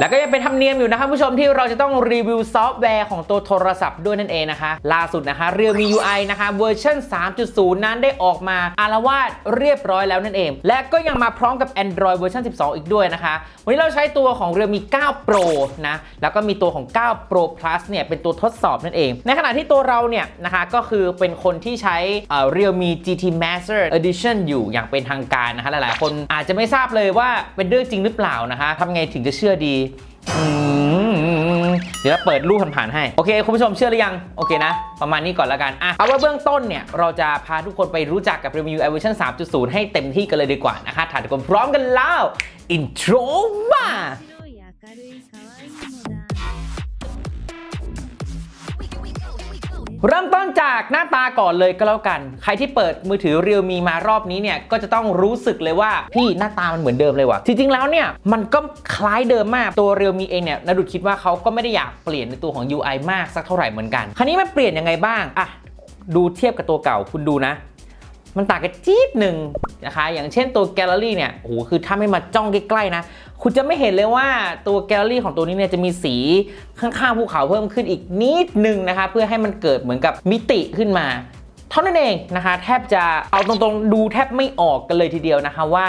แล้วก็ยังเป็นธรรมเนียมอยู่นะครับผู้ชมที่เราจะต้องรีวิวซอฟต์แวร์ของตัวโทรศัพท์ด้วยนั่นเองนะคะ ล่าสุดนะคะ Realme UI นะคะเวอร์ชัน3.0 นั้นได้ออกมาอารวาสเรียบร้อยแล้วนั่นเอง และก็ยังมาพร้อมกับ Android เวอร์ชัน12 อีกด้วยนะคะ วันนี้เราใช้ตัวของ Realme 9 Pro นะแล้วก็มีตัวของ 9 Pro Plus เนี่ยเป็นตัวทดสอบนั่นเอง ในขณะที่ตัวเราเนี่ยนะคะก็คือเป็นคนที่ใช้เอ่อ Realme GT Master Edition อยู่อย่างเป็นทางการนะคะหลายๆ คนอาจจะไม่ทราบเลยว่าเป็นเรื่องจริงหรือเปล่านะคะทำไงถึงจะเชื่อดีเดี๋ยวเราเปิดรูปผ่านๆให้ โอเค คุณผู้ชมเชื่อหรือยัง โอเคนะ ประมาณนี้ก่อนละกันอะเอาว่าเบื้องต้นเนี่ย เราจะพาทุกคนไปรู้จักกับ Review Evolution 3.0 ให้เต็มที่กันเลยดีกว่านะคะถ่ายกคนพร้อมกันแล้ว อินโทรมา เริ่มต้นจากหน้าตาก่อนเลยก็แล้วกัน ใครที่เปิดมือถือ Realme มารอบนี้เนี่ยก็จะต้องรู้สึกเลยว่าพี่หน้าตามันเหมือนเดิมเลยว่ะจริงๆแล้วเนี่ยมันก็คล้ายเดิมมากตัว Realme เองเนี่ยนาดุดคิดว่าเขาก็ไม่ได้อยากเปลี่ยนในตัวของ UI มากสักเท่าไหร่เหมือนกัน คราวนี้มันเปลี่ยนยังไงบ้างอะดูเทียบกับตัวเก่าคุณดูนะ มันต่างกันจี๊ดหนึ่งนะคะ อย่างเช่นตัวแกลเลอรี่เนี่ยโอ้โหคือถ้าไม่มาจ้องใกล้ๆนะ คุณจะไม่เห็นเลยว่าตัวแกลเลอรี่ของตัวนี้เนี่ยจะมีสีข้างๆภูเขาเพิ่มขึ้นอีกนิดนึงนะคะ เพื่อให้มันเกิดเหมือนกับมิติขึ้นมา เท่านั้นเองนะคะ แทบจะเอาตรงๆ ดูแทบไม่ออกกันเลยทีเดียวนะคะว่า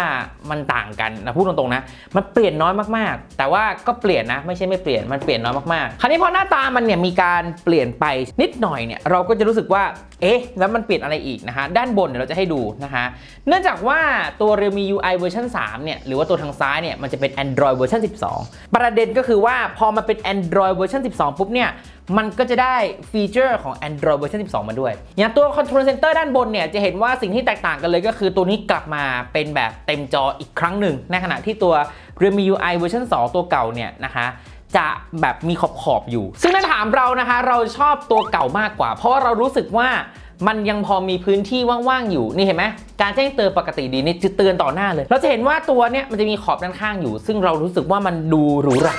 มันต่างกันนะพูดตรงๆนะ มันเปลี่ยนน้อยมากๆ แต่ว่าก็เปลี่ยนนะ ไม่ใช่ไม่เปลี่ยนมันเปลี่ยนน้อยมากๆ คราวนี้พอหน้าตามันเนี่ยมีการเปลี่ยนไปนิดหน่อยเนี่ยเราก็จะรู้สึกว่าเอ๊ะแล้วมันเปลี่ยนอะไรอีกนะคะ ด้านบนเดี๋ยวเราจะให้ดูนะคะ เนื่องจากว่าตัว Realme UI เวอร์ชัน3เนี่ยหรือว่าตัวทางซ้ายเนี่ยมันจะเป็น Android เวอร์ชัน12 ประเด็นก็คือว่าพอมาเป็น Android เวอร์ชัน12 ปุ๊บเนี่ย มันก็จะได้ฟีเจอร์ของ Android เวอร์ชัน12 มาด้วย อย่างตัว Control Center ด้านบนเนี่ย จะเห็นว่าสิ่งที่แตกต่างกันเลยก็คือตัวนี้กลับมาเป็นแบบเต็มจออีกครั้งหนึ่ง ในขณะที่ตัว Realme UI เวอร์ชัน2 ตัวเก่าเนี่ยนะคะจะแบบมีขอบขอบๆอยู่ ซึ่งถ้าถามเรานะคะ เราชอบตัวเก่ามากกว่า เพราะาเรารู้สึกว่ามันยังพอมีพื้นที่ว่างๆอยู่ นี่เห็นไหมการแจ้งเตือนปกติดีนี่จะเตือนต่อหน้าเลย เราจะเห็นว่าตัวเนี้ยมันจะมีขอบด้านข้างอยู่ ซึ่งเรารู้สึกว่ามันดูหรูหรา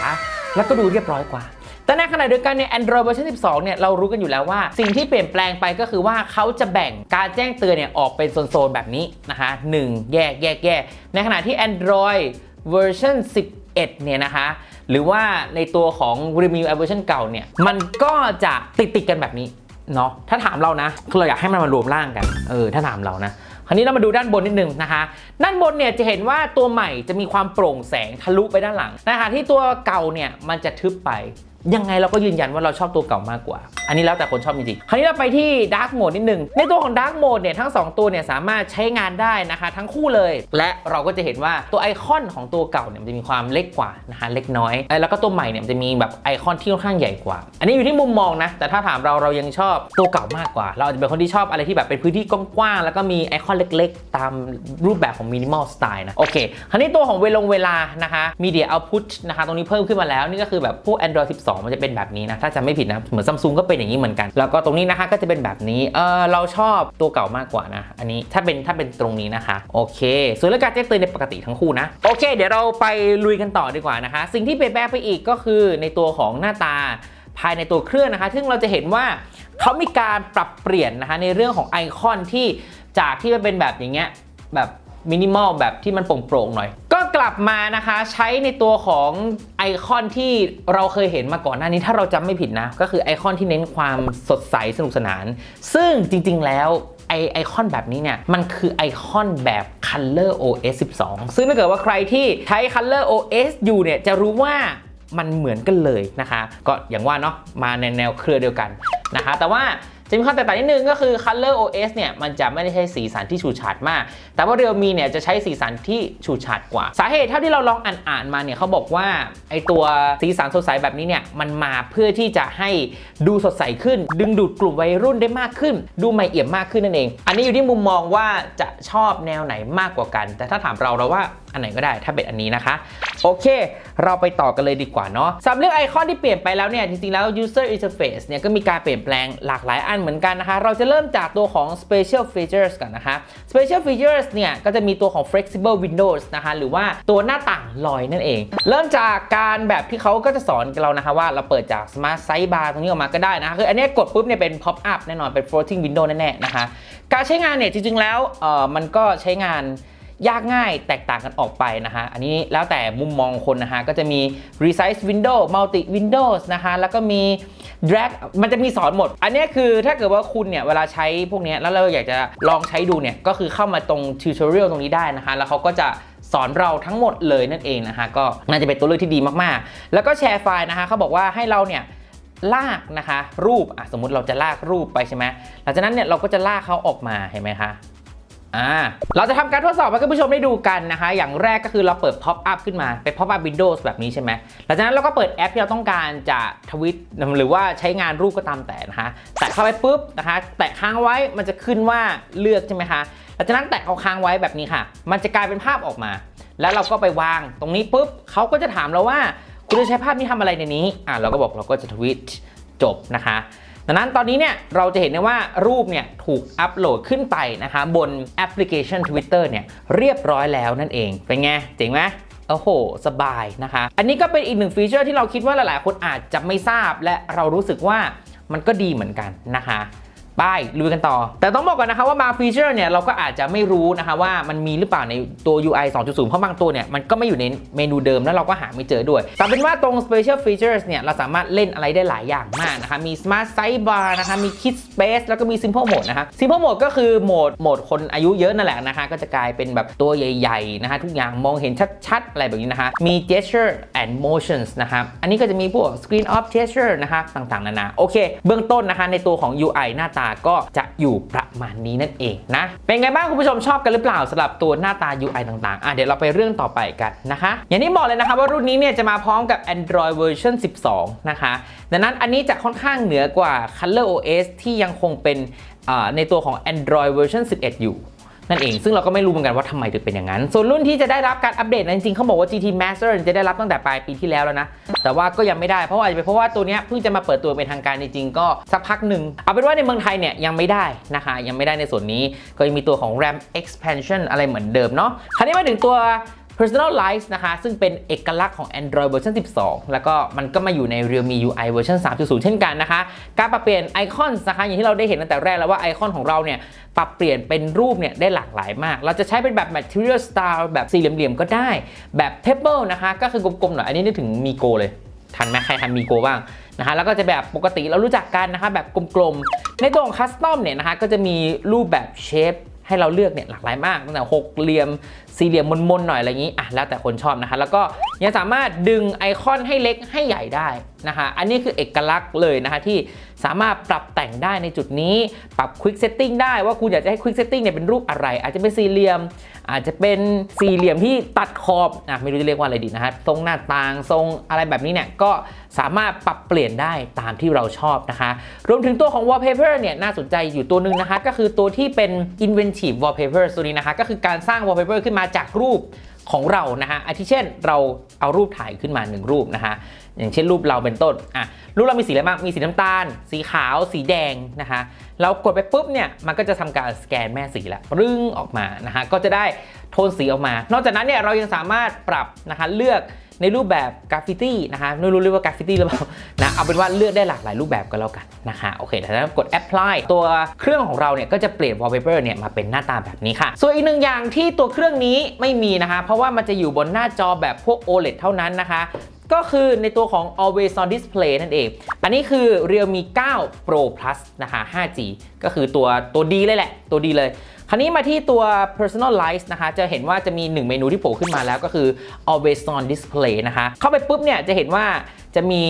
แล้วก็ดูเรียบร้อยกว่า แต่ในขณะเดียวกันเนี่ย Android เวอร์ชัน12 เนี่ย เรารู้กันอยู่แล้วว่า สิ่งที่เปลี่ยนแปลงไปก็คือว่าเขาจะแบ่งการแจ้งเตือนเนี่ย ออกเป็นโซน ๆ แบบนี้นะคะ1แยกแยกแยกในขณะที่ Android เวอร์ชัน11 เนี่ยนะคะ หรือว่าในตัวของ Realme UI เวอร์ชันเก่าเนี่ย มันก็จะติดติดกันแบบนี้เนาะถ้าถามเรานะคือเราอยากให้มันมารวมร่างกันเออถ้าถามเรานะคราวนี้เรามาดูด้านบนนิดนึงนะคะ ด้านบนเนี่ยจะเห็นว่าตัวใหม่จะมีความโปร่งแสงทะลุไปด้านหลังนะคะที่ตัวเก่าเนี่ยมันจะทึบไป ยังไงเราก็ยืนยันว่าเราชอบตัวเก่ามากกว่า อันนี้แล้วแต่คนชอบจริงๆ คราวนี้เราไปที่ Dark Mode นิดนึง ในตัวของ Dark Mode เนี่ยทั้ง 2 ตัวเนี่ยสามารถใช้งานได้นะคะ ทั้งคู่เลย และเราก็จะเห็นว่าตัวไอคอนของตัวเก่าเนี่ยมันจะมีความเล็กกว่านะคะเล็กน้อย แล้วก็ตัวใหม่เนี่ยมันจะมีแบบไอคอนที่ค่อนข้างใหญ่กว่า อันนี้อยู่ที่มุมมองนะ แต่ถ้าถามเราเรายังชอบตัวเก่ามากกว่า เราอาจจะเป็นคนที่ชอบอะไรที่แบบเป็นพื้นที่กว้างๆแล้วก็มีไอคอนเล็กๆ ตามรูปแบบของ minimal style นะโอเค คราวนี้ตัวของเวลงเวลานะคะ media output นะคะตรงนี้เพิ่มขึ้นมาแล้วนี่ก็คือแบบพวก Android 12มันจะเป็นแบบนี้นะถ้าจำไม่ผิดนะเหมือนซัมซุงก็เป็นอย่างนี้เหมือนกัน แล้วก็ตรงนี้นะคะก็จะเป็นแบบนี้เออเราชอบตัวเก่ามากกว่านะ อันนี้ถ้าเป็นถ้าเป็นตรงนี้นะคะโอเค ส่วนเรื่องการแจ้งเตือนในปกติทั้งคู่นะโอเค เดี๋ยวเราไปลุยกันต่อดีกว่านะคะ สิ่งที่เปลี่ยนแปลงไปอีกก็คือในตัวของหน้าตาภายในตัวเครื่องนะคะ ซึ่งเราจะเห็นว่าเขามีการปรับเปลี่ยนนะคะในเรื่องของไอคอนที่จากที่มันเป็นแบบอย่างเงี้ยแบบมินิมอลแบบที่มันโปร่งๆหน่อย กลับมานะคะใช้ในตัวของไอคอนที่เราเคยเห็นมาก่อนหน้านี้ถ้าเราจำไม่ผิดนะ ก็คือไอคอนที่เน้นความสดใสสนุกสนาน ซึ่งจริง ๆ แล้วไอไอคอนแบบนี้เนี่ย มันคือไอคอนแบบ Color OS 12 ซึ่งถ้าเกิดว่าใครที่ใช้ Color OS อยู่เนี่ย จะรู้ว่ามันเหมือนกันเลยนะคะ ก็อย่างว่าเนาะมาในแนวเครือเดียวกันนะคะ แต่ว่า จะมีความแตกต่างนิดนึงก็คือ Color OS เนี่ยมันจะไม่ได้ใช้สีสันที่ฉูดฉาดมาก แต่ว่า Realme เนี่ยจะใช้สีสันที่ฉูดฉาดกว่า สาเหตุเท่าที่เราลองอ่านๆมาเนี่ยเขาบอกว่าไอตัวสีสันสดใสแบบนี้เนี่ยมันมาเพื่อที่จะให้ดูสดใสขึ้น ดึงดูดกลุ่มวัยรุ่นได้มากขึ้น ดูใหม่เอี่ยมมากขึ้นนั่นเอง อันนี้อยู่ที่มุมมองว่าจะชอบแนวไหนมากกว่ากัน แต่ถ้าถามเราเราว่า อันไหนก็ได้ถ้าเป็นอันนี้นะคะ โอเค เราไปต่อกันเลยดีกว่าเนาะสำหรับเรื่องไอคอนที่เปลี่ยนไปแล้วเนี่ยจริงๆแล้ว user interface เนี่ยก็มีการเปลี่ยนแปลงหลากหลายอันเหมือนกันนะคะ เราจะเริ่มจากตัวของ special features ก่อนนะคะ special features เนี่ยก็จะมีตัวของ flexible windows นะคะหรือว่าตัวหน้าต่างลอยนั่นเอง เริ่มจากการแบบที่เขาก็จะสอนเรานะคะว่าเราเปิดจาก smart sidebar ตรงนี้ออกมาก็ได้นะคะคืออันนี้กดปุ๊บเนี่ยเป็น pop up แน่นอนเป็น floating window แน่ๆนะคะ การใช้งานเนี่ยจริงๆแล้วเออมันก็ใช้งาน ยากง่ายแตกต่างกันออกไปนะคะอันนี้แล้วแต่มุมมองคนนะคะก็จะมี resize window multi windows นะคะแล้วก็มี drag มันจะมีสอนหมด อันนี้คือถ้าเกิดว่าคุณเนี่ย เวลาใช้พวกนี้แล้วเราอยากจะลองใช้ดูเนี่ย ก็คือเข้ามาตรง tutorial ตรงนี้ได้นะคะแล้วเขาก็จะสอนเราทั้งหมดเลยนั่นเองนะคะก็น่าจะเป็นตัวเลือกที่ดีมากๆ แล้วก็แชร์ไฟล์นะคะเขาบอกว่าให้เราเนี่ยลากนะคะ รูปอะสมมุติเราจะลากรูปไปใช่ไหมหลังจากนั้นเนี่ยเราก็จะลากเขาออกมาเห็นไหมคะ อ่าเราจะทำการทดสอบให้คุณผู้ชมได้ดูกันนะคะ อย่างแรกก็คือเราเปิด pop up ขึ้นมา เป็น pop up Windows แบบนี้ใช่ไหมหลังจากนั้นเราก็เปิดแอปที่เราต้องการจะทวิตหรือว่าใช้งานรูปก็ตามแต่นะคะแตะเข้าไปปุ๊บนะคะ แตะค้างไว้มันจะขึ้นว่าเลือกใช่ไหมคะหลังจากนั้นแตะเอาค้างไว้แบบนี้ค่ะ มันจะกลายเป็นภาพออกมา แล้วเราก็ไปวางตรงนี้ปุ๊บเขาก็จะถามเราว่า คุณจะใช้ภาพนี้ทำอะไรในนี้อะเราก็บอกเราก็จะทวิตจบนะคะ ดังนั้นตอนนี้เนี่ยเราจะเห็นได้ว่ารูปเนี่ยถูกอัปโหลดขึ้นไปนะคะบนแอปพลิเคชัน Twitter เนี่ยเรียบร้อยแล้วนั่นเอง เป็นไงเจ๋งไหมโอ้โห สบายนะคะ อันนี้ก็เป็นอีกหนึ่งฟีเจอร์ที่เราคิดว่าหลาย ๆ คนอาจจะไม่ทราบ และเรารู้สึกว่ามันก็ดีเหมือนกันนะคะ ไปลุยกันต่อ แต่ต้องบอกก่อนนะคะว่าบางฟีเจอร์เนี่ยเราก็อาจจะไม่รู้นะคะว่ามันมีหรือเปล่าในตัว UI 2.0 เพราะบางตัวเนี่ยมันก็ไม่อยู่ในเมนูเดิมแล้วเราก็หาไม่เจอด้วย แต่เป็นว่าตรง Special Features เนี่ยเราสามารถเล่นอะไรได้หลายอย่างมากนะคะ มี Smart Sidebar นะคะ มี Kid Space แล้วก็มี Simple Mode นะคะ Simple Mode ก็คือโหมดโหมดคนอายุเยอะนั่นแหละนะคะ ก็จะกลายเป็นแบบตัวใหญ่ๆนะคะทุกอย่างมองเห็นชัดๆ อะไรแบบนี้นะคะ มี Gesture and Motions นะคะอันนี้ก็จะมีพวก Screen of Gesture นะคะต่างๆนานาโอเค เบื้องต้นนะคะในตัวของ UI หน้าตาก็จะอยู่ประมาณนี้นั่นเองนะ เป็นไงบ้างคุณผู้ชมชอบกันหรือเปล่าสำหรับตัวหน้าตา UI ต่างๆอะเดี๋ยวเราไปเรื่องต่อไปกันนะคะ อย่างที่บอกเลยนะคะว่ารุ่นนี้เนี่ยจะมาพร้อมกับ Android version 12 นะคะ ดังนั้นอันนี้จะค่อนข้างเหนือกว่า Color OS ที่ยังคงเป็นในตัวของ Android version 11 อยู่ นั่นเอง ซึ่งเราก็ไม่รู้เหมือนกันว่าทำไมถึงเป็นอย่างนั้น ส่วนรุ่นที่จะได้รับการอัปเดตนั้นจริงๆเขาบอกว่า GT Master จะได้รับตั้งแต่ปลายปีที่แล้วแล้วนะ แต่ว่าก็ยังไม่ได้เพราะว่าอาจจะเป็นเพราะว่าตัวนี้เพิ่งจะมาเปิดตัวเป็นทางการจริงๆก็สักพักหนึ่งเอาเป็นว่าในเมืองไทยเนี่ยยังไม่ได้นะคะยังไม่ได้ในส่วนนี้ก็ยังมีตัวของ RAM expansion อะไรเหมือนเดิมเนาะคราวนี้มาถึงตัว Personalize นะคะ ซึ่งเป็นเอกลักษณ์ของ Android เวอร์ชัน12 แล้วก็มันก็มาอยู่ใน Realme UI เวอร์ชัน3.0 เช่นกันนะคะ การปรับเปลี่ยนไอคอนนะคะอย่างที่เราได้เห็นตั้งแต่แรกแล้วว่าไอคอนของเราเนี่ยปรับเปลี่ยนเป็นรูปเนี่ยได้หลากหลายมาก เราจะใช้เป็นแบบ Material Style แบบสี่เหลี่ยมๆก็ได้ แบบ Pebble นะคะ ก็คือกลมๆหน่อย อันนี้นึกถึงมีโกเลยทันไหมใครทันมีโกบ้างนะคะแล้วก็จะแบบปกติเรารู้จักกันนะคะแบบกลมๆ ในตัวของคัสตอมเนี่ยนะคะก็จะมีรูปแบบเชฟให้เราเลือกเนี่ยหลากหลายมากตั้งแต่หกเหลี่ยม สี่เหลี่ยมมนๆหน่อยอะไรอย่างนี้อะแล้วแต่คนชอบนะคะแล้วก็ยังสามารถดึงไอคอนให้เล็กให้ใหญ่ได้นะคะอันนี้คือเอกลักษณ์เลยนะคะที่สามารถปรับแต่งได้ในจุดนี้ปรับ Quick Setting ได้ว่าคุณอยากจะให้ Quick Setting เนี่ยเป็นรูปอะไร อาจจะเป็นสี่เหลี่ยม อาจจะเป็นสี่เหลี่ยมที่ตัดขอบอะไม่รู้จะเรียกว่าอะไรดีนะฮะทรงหน้าต่างทรงอะไรแบบนี้เนี่ยก็สามารถปรับเปลี่ยนได้ตามที่เราชอบนะคะ รวมถึงตัวของ wallpaper เนี่ยน่าสนใจอยู่ตัวหนึ่งนะคะก็คือตัวที่เป็น inventive wallpaper ตัวนี้นะคะก็คือการสร้าง wallpaper ขึ้นมาจากรูปของเรานะฮะอาทิเช่นเราเอารูปถ่ายขึ้นมาหนึ่งรูปนะฮะอย่างเช่นรูปเราเป็นต้นอะรูปเรามีสีอะไรบ้างมีสีน้ำตาล สีขาว สีแดงนะคะเรากดไปปุ๊บเนี่ยมันก็จะทำการสแกนแม่สีแล้วรึ้งออกมานะฮะก็จะได้โทนสีออกมา นอกจากนั้นเนี่ยเรายังสามารถปรับนะคะเลือก ในรูปแบบกราฟฟิตี้นะคะไม่รู้เรียกว่ากราฟฟิตี้หรือเปล่านะเอาเป็นว่าเลือกได้หลากหลายรูปแบบก็แล้วกันนะคะโอเคแต่ถ้ากด apply ตัวเครื่องของเราเนี่ยก็จะเปลี่ยน wallpaper เนี่ยมาเป็นหน้าตาแบบนี้ค่ะ ส่วนอีกหนึ่งอย่างที่ตัวเครื่องนี้ไม่มีนะคะ เพราะว่ามันจะอยู่บนหน้าจอแบบพวก OLED เท่านั้นนะคะก็คือในตัวของ Always on Display นั่นเอง อันนี้คือ Realme 9 Pro Plus นะคะ 5G ก็คือตัวตัวดีเลยแหละ ตัวดีเลย คราวนี้มาที่ตัว Personalize นะคะ จะเห็นว่าจะมี 1 เมนูที่โผล่ขึ้นมาแล้วก็คือ Always on Display นะคะ เข้าไปปุ๊บเนี่ยจะเห็นว่าจะมี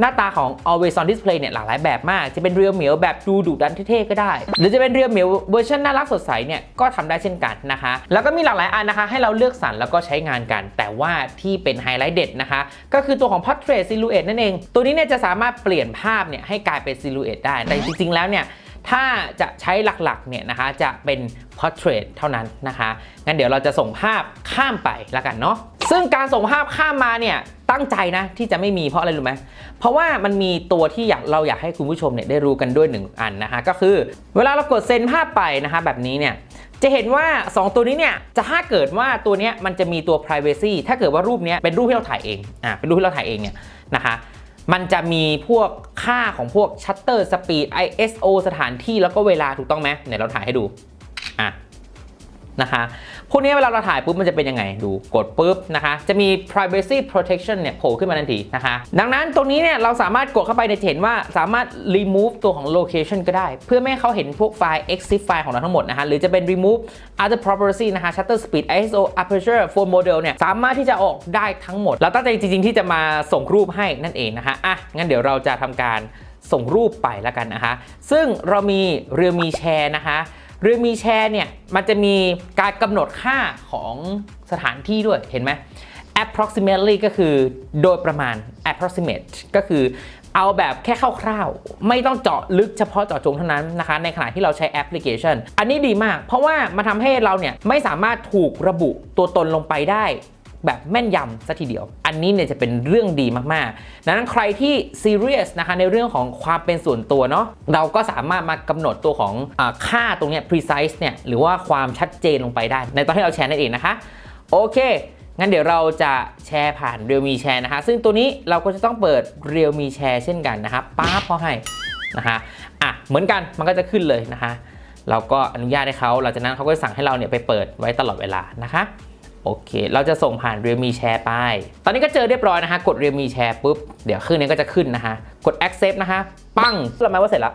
หน้าตาของ Always on Display เนี่ยหลากหลายแบบมาก จะเป็นเรียวเหมียวแบบดูดุดันเท่ๆก็ได้ หรือจะเป็นเรียวเหมียวเวอร์ชันน่ารักสดใสเนี่ยก็ทำได้เช่นกันนะคะ แล้วก็มีหลากหลายอันนะคะ ให้เราเลือกสรรแล้วก็ใช้งานกัน แต่ว่าที่เป็นไฮไลท์เด็ดนะคะ ก็คือตัวของ Portrait Silhouette นั่นเอง ตัวนี้เนี่ยจะสามารถเปลี่ยนภาพเนี่ยให้กลายเป็น Silhouette ได้ แต่จริงๆแล้วเนี่ย ถ้าจะใช้หลักๆเนี่ยนะคะจะเป็น portrait เท่านั้นนะคะ งั้นเดี๋ยวเราจะส่งภาพข้ามไปแล้วกันเนาะ ซึ่งการส่งภาพข้ามมาเนี่ยตั้งใจนะที่จะไม่มีเพราะอะไรรู้ไหม เพราะว่ามันมีตัวที่อยากเราอยากให้คุณผู้ชมเนี่ยได้รู้กันด้วยหนึ่งอันนะคะก็คือ เวลาเรากดเซ็นภาพไปนะคะแบบนี้เนี่ยจะเห็นว่า 2 ตัวนี้เนี่ยจะถ้าเกิดว่าตัวนี้มันจะมีตัว privacy ถ้าเกิดว่ารูปนี้เป็นรูปที่เราถ่ายเองอ่าเป็นรูปที่เราถ่ายเองเนี่ยนะคะ มันจะมีพวกค่าของพวกชัตเตอร์สปีด ISO สถานที่แล้วก็เวลาถูกต้องไหมเนี่ยเราถ่ายให้ดูอะ นะคะพวกนี้เวลาเราถ่ายปุ๊บมันจะเป็นยังไงดูกดปุ๊บนะคะจะมี privacy protection เนี่ยโผล่ขึ้นมาทันทีนะคะ ดังนั้นตรงนี้เนี่ยเราสามารถกดเข้าไปในเห็นว่าสามารถ remove ตัวของ location ก็ได้ เพื่อไม่ให้เขาเห็นพวกไฟล์ exif ไฟล์ของเราทั้งหมดนะคะหรือจะเป็น remove other property นะคะ shutter speed ISO aperture phone model เนี่ยสามารถที่จะออกได้ทั้งหมด เราตั้งใจจริง ๆ ที่จะมาส่งรูปให้นั่นเองนะคะอะงั้นเดี๋ยวเราจะทำการส่งรูปไปแล้วกันนะคะ ซึ่งเรามีเรือมีแชร์นะคะ เรือมีแชร์เนี่ยมันจะมีการกำหนดค่าของสถานที่ด้วยเห็นไหม approximately ก็คือโดยประมาณ approximate ก็คือเอาแบบแค่คร่าวๆ ไม่ต้องเจาะลึกเฉพาะเจาะจงเท่านั้นนะคะ ในขณะที่เราใช้แอปพลิเคชัน อันนี้ดีมาก เพราะว่ามันทำให้เราเนี่ยไม่สามารถถูกระบุตัวตนลงไปได้ แบบแม่นยำซะทีเดียว อันนี้เนี่ยจะเป็นเรื่องดีมากๆดังนั้นใครที่ซีเรียสนะคะในเรื่องของความเป็นส่วนตัวเนาะเราก็สามารถมากำหนดตัวของอค่าตรงเนี้ย precise เนี่ยหรือว่าความชัดเจนลงไปได้ ในตอนที่เราแชร์นั่นเองนะคะ โอเคงั้นเดี๋ยวเราจะแชร์ผ่าน Realme Share นะคะ ซึ่งตัวนี้เราก็จะต้องเปิด Realme Share เช่นกันนะคะป้าบพอให้นะคะอะเหมือนกันมันก็จะขึ้นเลยนะคะ เราก็อนุญาตให้เขาหลังจากนั้นเขาก็สั่งให้เราเนี่ยไปเปิดไว้ตลอดเวลานะคะ โอเค เราจะส่งผ่าน Realme Share ไป ตอนนี้ก็เจอเรียบร้อยนะคะกด Realme Share ปุ๊บ เดี๋ยวขึ้นนี้ก็จะขึ้นนะคะกด Accept นะคะปั้งเราหมายว่าเสร็จแล้ว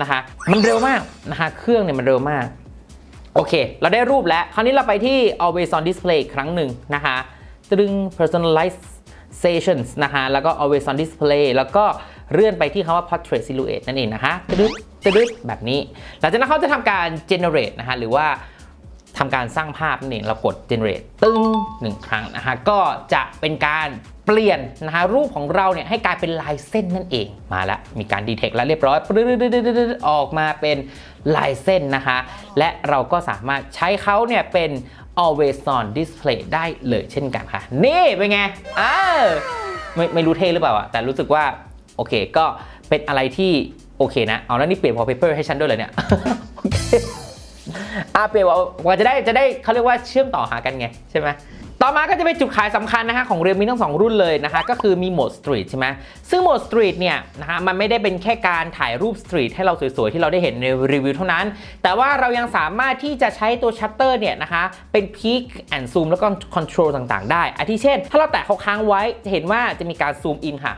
นะคะ มันเร็วมากนะคะ เครื่องเนี่ยมันเร็วมาก โอเค เราได้รูปแล้ว คราวนี้เราไปที่ always on display อีกครั้งหนึ่งนะคะตึง personalizations นะคะแล้วก็ always on display แล้วก็เลื่อนไปที่คำว่า portrait silhouette นั่นเองนะคะตึ๊ดตึ๊ดแบบนี้ หลังจากนั้นเขาจะทำการ generate นะคะหรือว่า ทำการสร้างภาพนั่นเองเรากด generate ตึ้งหนึ่งครั้งนะคะก็จะเป็นการเปลี่ยนนะคะรูปของเราเนี่ยให้กลายเป็นลายเส้นนั่นเองมาแล้วมีการ detect แล้วเรียบร้อยออกมาเป็นลายเส้นนะคะและเราก็สามารถใช้เขาเนี่ยเป็น always on display ได้เลยเช่นกันค่ะ นี่เป็นไงอ้าวไม่ไม่รู้เท่หรือเปล่าอะแต่รู้สึกว่า โอเคก็เป็นอะไรที่โอเคนะ เอาแล้วนี่เปลี่ยน wallpaper ให้ฉันด้วยเลยเนี่ยโอเค อะเปลี่ยว่าว่าจะได้จะได้เขาเรียกว่าเชื่อมต่อหากันไงใช่ไหมต่อมาก็จะเป็นจุดขายสำคัญนะคะของเรียมีทั้งสองรุ่นเลยนะคะก็คือมีโหมดสตรีทใช่ไหมซึ่งโหมดสตรีทเนี่ยนะคะมันไม่ได้เป็นแค่การถ่ายรูปสตรีทให้เราสวยๆ ที่เราได้เห็นในรีวิวเท่านั้น แต่ว่าเรายังสามารถที่จะใช้ตัวชัตเตอร์เนี่ยนะคะเป็นพีคแอนด์ซูมแล้วก็คอนโทรลต่างๆ ได้อาทิเช่น ถ้าเราแตะเขาค้างไว้จะเห็นว่าจะมีการซูมอินค่ะ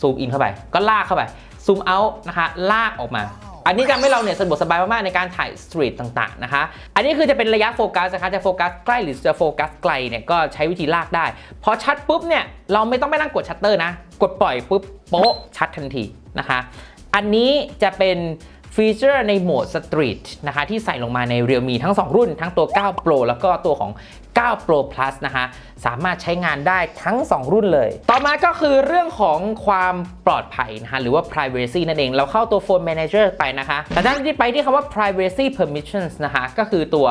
ซูมอินเข้าไป ก็ลากเข้าไปซูมเอาท์นะคะลากออกมา อันนี้ทำให้เราเนี่ยสะดวกสบายมากๆในการถ่ายสตรีทต่างๆนะคะ อันนี้คือจะเป็นระยะโฟกัสนะคะจะโฟกัสใกล้หรือจะโฟกัสไกลเนี่ยก็ใช้วิธีลากได้ พอชัดปุ๊บเนี่ยเราไม่ต้องไปนั่งกดชัตเตอร์นะ กดปล่อยปุ๊บโป๊ะชัดทันทีนะคะ อันนี้จะเป็นฟีเจอร์ในโหมดสตรีทนะคะที่ใส่ลงมาใน Realme ทั้ง 2 รุ่น ทั้งตัว 9 Pro แล้วก็ตัวของ 9 Pro Plus นะคะสามารถใช้งานได้ทั้ง 2 รุ่นเลย ต่อมาก็คือเรื่องของความปลอดภัยนะคะหรือว่า privacy นั่นเอง เราเข้าตัว Phone Manager ไปนะคะ แต่ด้าที่ไปที่คำว่า privacy permissions นะคะ ก็คือตัว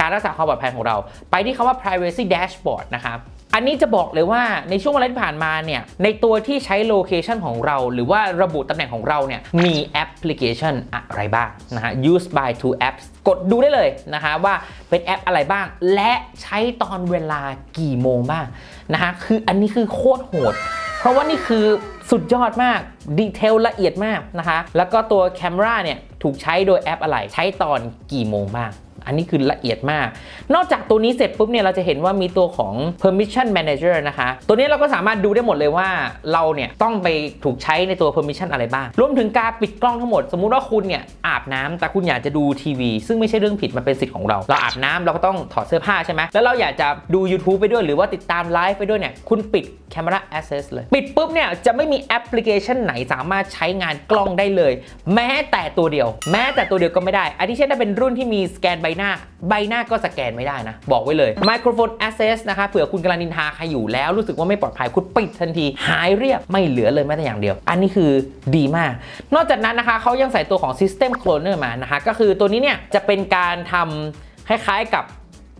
การรักษาความปลอดภัยของเรา ไปที่คำว่า privacy dashboard นะคะ อันนี้จะบอกเลยว่าในช่วงเวลาที่ผ่านมาเนี่ยในตัวที่ใช้โลเคชันของเรา หรือว่าระบุตำแหน่งของเราเนี่ยมีแอปพลิเคชันอะไรบ้างนะฮะ used by two apps กดดูได้เลยนะคะว่าเป็นแอปอะไรบ้าง และใช้ตอนเวลากี่โมงบ้างนะคะคืออันนี้คือโคตรโหด เพราะว่านี่คือสุดยอดมากดีเทลละเอียดมากนะคะแล้วก็ตัวแคม e r a เนี่ยถูกใช้โดยแอปอะไรใช้ตอนกี่โมงบ้าง อันนี้คือละเอียดมาก นอกจากตัวนี้เสร็จปุ๊บเนี่ยเราจะเห็นว่ามีตัวของ permission manager นะคะ ตัวนี้เราก็สามารถดูได้หมดเลยว่าเราเนี่ยต้องไปถูกใช้ในตัว permission อะไรบ้าง รวมถึงการปิดกล้องทั้งหมด สมมุติว่าคุณเนี่ยอาบน้ำแต่คุณอยากจะดูทีวี ซึ่งไม่ใช่เรื่องผิดมันเป็นสิทธิ์ของเรา เราอาบน้ำเราก็ต้องถอดเสื้อผ้าใช่ไหมแล้วเราอยากจะดู YouTube ไปด้วยหรือว่าติดตามไลฟ์ไปด้วยเนี่ยคุณปิด Camera Access เลย ปิดปุ๊บเนี่ยจะไม่มีแอปพลิเคชันไหนสามารถใช้งานกล้องได้เลย แม้แต่ตัวเดียว แม้แต่ตัวเดียวก็ไม่ได้อันที่เช่นถ้าเป็นรุ่นที่มีสแกนใบหน้า ใบหน้าก็สแกนไม่ได้นะ บอกไว้เลย Microphone Access นะคะเผื่อคุณกำลังนินทาใครอยู่แล้วรู้สึกว่าไม่ปลอดภัยคุณปิดทันที หายเรียบไม่เหลือเลยแม้แต่อย่างเดียว อันนี้คือดีมาก นอกจากนั้นนะคะเขายังใส่ตัวของ System Cloner มานะคะก็คือตัวนี้เนี่ยจะเป็นการทำคล้ายๆกับ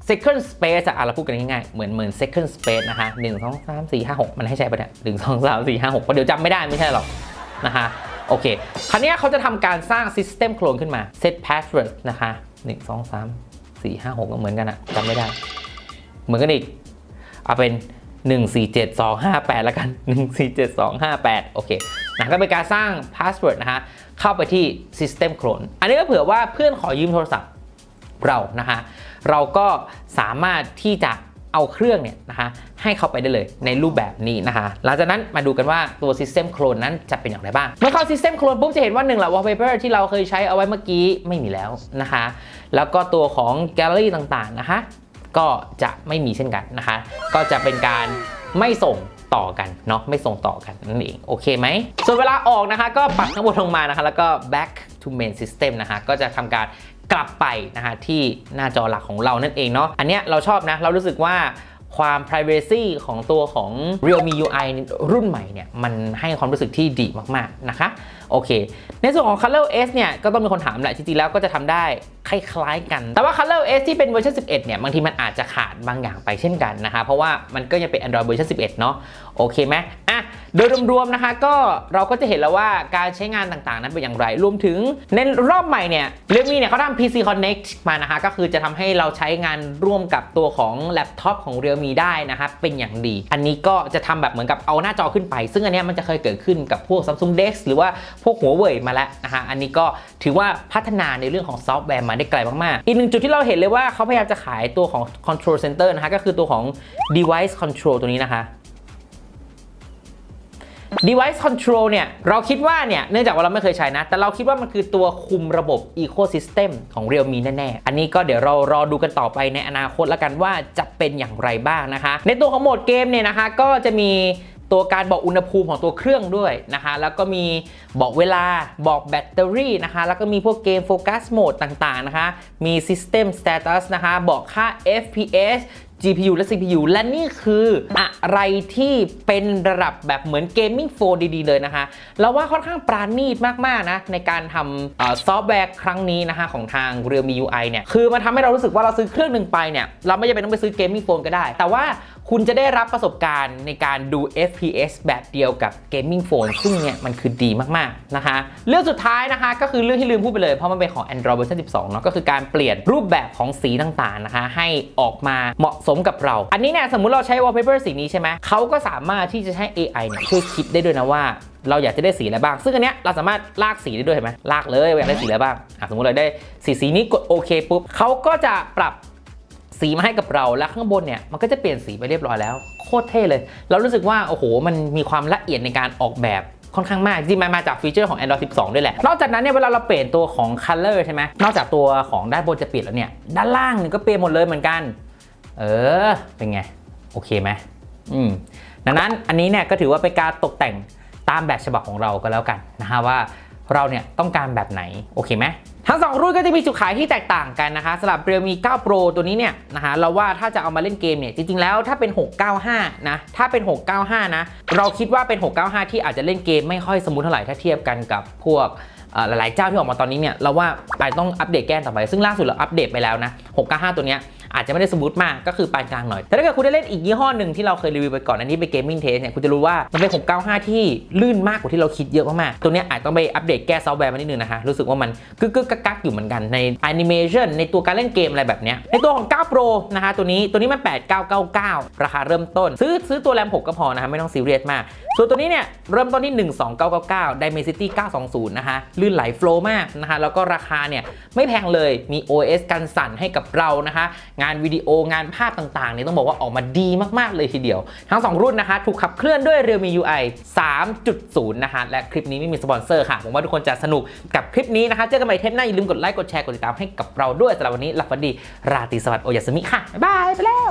second space อะเราพูดกันง่ายๆ เหมือนเหมือน second space นะคะ1 2 3 4 5 6มันให้ใช้ไปเนี่ยหนึ่งสองสามสี่ห้าหกเดี๋ยวจำไม่ได้ไม่ใช่หรอกนะคะ โอเค คราวนี้เขาจะทำการสร้าง system clone ขึ้นมา set password นะคะ หนึ่งสองสามสี่ห้าหกก็เหมือนกันอะจำไม่ได้ เหมือนกันอีกเอาเป็น 1 4 7 2 5 8 แล้วกัน 1 4 7 2 5 8 โอเคนะก็เป็นการสร้าง password นะฮะ เข้าไปที่ system clone อันนี้ก็เผื่อว่าเพื่อนขอยืมโทรศัพท์เรานะฮะ เราก็สามารถที่จะ เอาเครื่องเนี่ยนะคะให้เข้าไปได้เลยในรูปแบบนี้นะคะหลังจากนั้นมาดูกันว่าตัว System Clone นั้นจะเป็นอย่างไรบ้าง เมื่อเข้า System Clone ปุ๊บจะเห็นว่าหนึ่งแหละ Wallpaper ที่เราเคยใช้เอาไว้เมื่อกี้ไม่มีแล้วนะคะ แล้วก็ตัวของ Gallery ต่างๆนะคะ ก็จะไม่มีเช่นกันนะคะ ก็จะเป็นการไม่ส่งต่อกันเนาะไม่ส่งต่อกันนั่นเองโอเคไหมส่วนเวลาออกนะคะ ก็ปัดข้างบนลงมานะคะ แล้วก็ back to main system นะคะก็จะทำการ กลับไปนะฮะที่หน้าจอหลักของเรานั่นเองเนาะอันเนี้ยเราชอบนะ เรารู้สึกว่าความ privacy ของตัวของ Realme UI รุ่นใหม่เนี่ย มันให้ความรู้สึกที่ดีมาก ๆ นะคะ โอเค ในส่วนของ Color S เนี่ยก็ต้องมีคนถามแหละจริงๆแล้วก็จะทำได้คล้ายๆกัน แต่ว่า Color S ที่เป็นเวอร์ชัน11 เนี่ยบางทีมันอาจจะขาดบางอย่างไปเช่นกันนะคะ เพราะว่ามันก็ยังเป็น Android เวอร์ชัน11 เนาะโอเคไหมอะโดยรวมๆนะคะก็เราก็จะเห็นแล้วว่าการใช้งานต่างๆ นั้นเป็นอย่างไร รวมถึงในรอบใหม่เนี่ย Realme เนี่ยเขาทำ PC Connect มานะคะ ก็คือจะทำให้เราใช้งานร่วมกับตัวของแล็ปท็อปของ Realme ได้นะคะเป็นอย่างดี อันนี้ก็จะทำแบบเหมือนกับเอาหน้าจอขึ้นไป ซึ่งอันนี้มันจะเคยเกิดขึ้นกับพวก Samsung Dex หรือว่าพวกหัวเว่ยมาแล้วนะคะอันนี้ก็ถือว่าพัฒนาในเรื่องของซอฟต์แวร์มาได้ไกลมาก ๆ อีกหนึ่งจุดที่เราเห็นเลยว่าเขาพยายามจะขายตัวของ Control Center นะคะก็คือตัวของ Device Control ตัวนี้นะคะ device control เนี่ยเราคิดว่าเนี่ยเนื่องจากว่าเราไม่เคยใช้นะ แต่เราคิดว่ามันคือตัวคุมระบบ ecosystem ของ Realme แน่ ๆ อันนี้ก็เดี๋ยวเรารอดูกันต่อไปในอนาคตแล้วกันว่าจะเป็นอย่างไรบ้างนะคะ ในตัวของโหมดเกมเนี่ยนะคะก็จะมี ตัวการบอกอุณหภูมิของตัวเครื่องด้วยนะคะ แล้วก็มีบอกเวลาบอกแบตเตอรี่นะคะ แล้วก็มีพวกเกมโฟกัสโหมดต่างๆนะคะ มี System Status นะคะ บอกค่า FPS GPU และ CPU และนี่คืออะไรที่เป็นระดับแบบเหมือนเกมมิ่งโฟนดีๆ เลยนะคะ เราว่าค่อนข้างปราณีตมาก ๆ นะ ในการทำซอฟต์แวร์ครั้งนี้นะคะ ของทาง Realme UI เนี่ย คือมันทำให้เรารู้สึกว่าเราซื้อเครื่องหนึ่งไปเนี่ย เราไม่จำเป็นต้องไปซื้อเกมมิ่งโฟนก็ได้ แต่ว่า คุณจะได้รับประสบการณ์ในการดู FPS แบบเดียวกับเกมมิ่งโฟนซึ่งเนี่ยมันคือดีมากๆนะคะเรื่องสุดท้ายนะคะก็คือเรื่องที่ลืมพูดไปเลยเพราะมันเป็นของ Android เวอร์ชัน12เนาะก็คือการเปลี่ยนรูปแบบของสีต่างๆนะคะ ให้ออกมาเหมาะสมกับเรา อันนี้เนี่ยสมมุติเราใช้ wallpaper สีนี้ใช่ไหมเขาก็สามารถที่จะให้ AI เนี่ยช่วยคิดได้ด้วยนะว่าเราอยากจะได้สีอะไรบ้าง ซึ่งอันเนี้ยเราสามารถลากสีได้ด้วยเห็นไหมลากเลยอยากได้สีอะไรบ้างอะสมมติเราได้สีสีนี้กดโอเคปุ๊บเขาก็จะปรับ สีมาให้กับเราแล้วข้างบนเนี่ยมันก็จะเปลี่ยนสีไปเรียบร้อยแล้วโคตรเท่เลย เรารู้สึกว่าโอ้โห มันมีความละเอียดในการออกแบบค่อนข้างมากจริงมันมาจากฟีเจอร์ของ Android 12 ด้วยแหละ นอกจากนั้นเนี่ยเวลาเราเปลี่ยนตัวของ Color ใช่ไหมนอกจากตัวของด้านบนจะเปลี่ยนแล้วเนี่ย ด้านล่างก็เปลี่ยนหมดเลยเหมือนกัน เออ เป็นไง โอเคไหมอืมดังนั้นอันนี้เนี่ยก็ถือว่าเป็นการตกแต่งตามแบบฉบับของเราก็แล้วกันนะฮะว่าเราเนี่ยต้องการแบบไหนโอเคไหม ทั้งสองรุ่นก็จะมีจุดขายที่แตกต่างกันนะคะสำหรับ Realme 9 Pro ตัวนี้เนี่ยนะคะเราว่าถ้าจะเอามาเล่นเกมเนี่ยจริงๆแล้วถ้าเป็น 695 นะถ้าเป็น 695 นะ เราคิดว่าเป็น 695 ที่อาจจะเล่นเกมไม่ค่อยสมูทเท่าไหร่ถ้าเทียบกันกับพวกหลายๆเจ้าที่ออกมาตอนนี้เนี่ยเราว่าอาจต้องอัปเดตแก้ต่อไป ซึ่งล่าสุดเราอัปเดตไปแล้วนะ 695 ตัวเนี้ย อาจจะไม่ได้สมูทมากก็คือปานกลางหน่อย แต่ถ้าเกิดคุณได้เล่นอีกยี่ห้อหนึ่งที่เราเคยรีวิวไปก่อนอันนี้เป็นเกมมิ่งเทสเนี่ยคุณจะรู้ว่ามันเป็น 695 ที่ลื่นมากกว่าที่เราคิดเยอะมากๆตัวนี้อาจต้องไปอัปเดตแก้ซอฟต์แวร์มานิดนึงนะคะรู้สึกว่ามันกึกกึกกักกักอยู่เหมือนกันในแอนิเมชันในตัวการเล่นเกมอะไรแบบเนี้ยในตัวของ9 Pro นะคะตัวนี้ตัวนี้มัน 8999 ราคาเริ่มต้น ซื้อซื้อตัวแรม6ก็พอนะคะไม่ต้องซีเรียสมาก ส่วนตัวนี้เนี่ยเริ่มต้นที่ 12999 Dimensity 920 นะคะลื่นไหลโฟล์มากนะคะแล้วก็ราคาเนี่ยไม่แพงเลยมี OS กันสั่นให้กับเรานะคะงานวิดีโองานภาพต่างๆเนี่ยต้องบอกว่าออกมาดีมากๆเลยทีเดียว ทั้ง 2 รุ่นนะคะถูกขับเคลื่อนด้วย Realme UI 3.0 นะคะและคลิปนี้ไม่มีสปอนเซอร์ค่ะผมว่าทุกคนจะสนุกกับคลิปนี้นะคะเจอกันใหม่เทปหน้าอย่าลืมกดไลค์กดแชร์กดติดตามให้กับเราด้วยสำหรับวันนี้หลับฝันดีราตรีสวัสดิ์โอยาสมิค่ะบ๊ายบายไปแล้ว